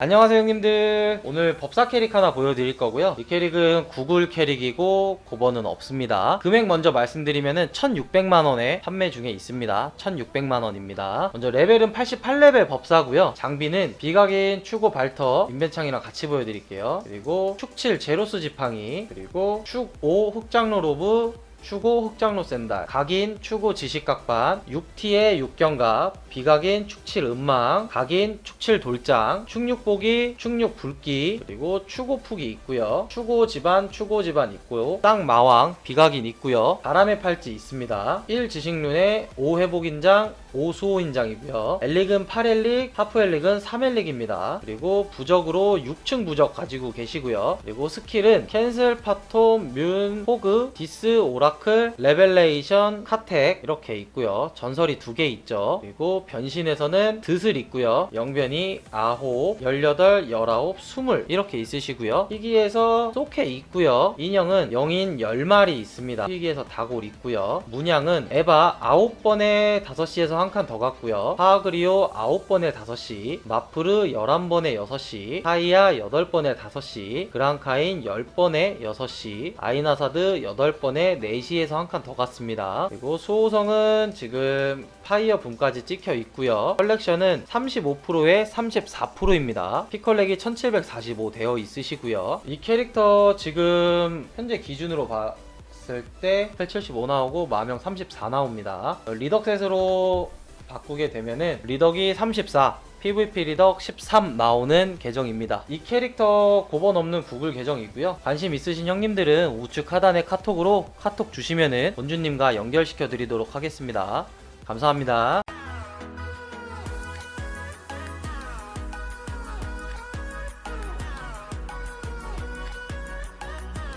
안녕하세요 형님들. 오늘 법사 캐릭 하나 보여드릴 거고요. 이 캐릭은 구글 캐릭이고 고번은 없습니다. 금액 먼저 말씀드리면은 1600만원에 판매 중에 있습니다. 1600만원입니다. 먼저 레벨은 88레벨 법사고요. 장비는 비각인 추고 발터 인벤창이랑 같이 보여드릴게요. 그리고 축7 제로스 지팡이 그리고 축5 흑장로 로브 추고 흑장로 샌달, 각인 추고 지식각반, 6T의 육경갑, 비각인 축칠 음망, 각인 축칠 돌장, 축육보기, 축육 불기, 그리고 추고 푸기 있고요. 추고 집안, 추고 집안 있고요. 땅 마왕, 비각인 있고요. 바람의 팔찌 있습니다. 1 지식룬에 5 회복인장, 5 수호인장이고요. 엘릭은 8엘릭, 하프엘릭은 3엘릭입니다. 그리고 부적으로 6층 부적 가지고 계시고요. 그리고 스킬은 캔슬, 파톰, 뮨, 호그, 디스, 오라 클, 레벨레이션, 카텍 이렇게 있고요. 전설이 두 개 있죠. 그리고 변신에서는 드슬 있고요. 영변이 아홉, 18, 19, 20 이렇게 있으시고요. 희귀에서 소케 있고요. 인형은 영인 10마리 있습니다. 희귀에서 다골 있고요. 문양은 에바 9번에 5시에서 한 칸 더 갔고요. 하그리오 9번에 5시, 마프르 11번에 6시, 하이아 8번에 5시, 그랑카인 10번에 6시, 아이나사드 8번에 4 시에서 한 칸 더 갔습니다. 그리고 수호성은 지금 파이어 붐까지 찍혀 있고요. 컬렉션은 35%에 34%입니다. 피컬렉이 1745 되어 있으시고요. 이 캐릭터 지금 현재 기준으로 봤을 때 875 나오고 마명 34 나옵니다. 리덕셋으로 바꾸게 되면은 리덕이 34 PVP 리덕 13 나오는 계정입니다. 이 캐릭터 고번 없는 구글 계정이고요. 관심 있으신 형님들은 우측 하단의 카톡으로 카톡 주시면은 본주님과 연결시켜 드리도록 하겠습니다. 감사합니다.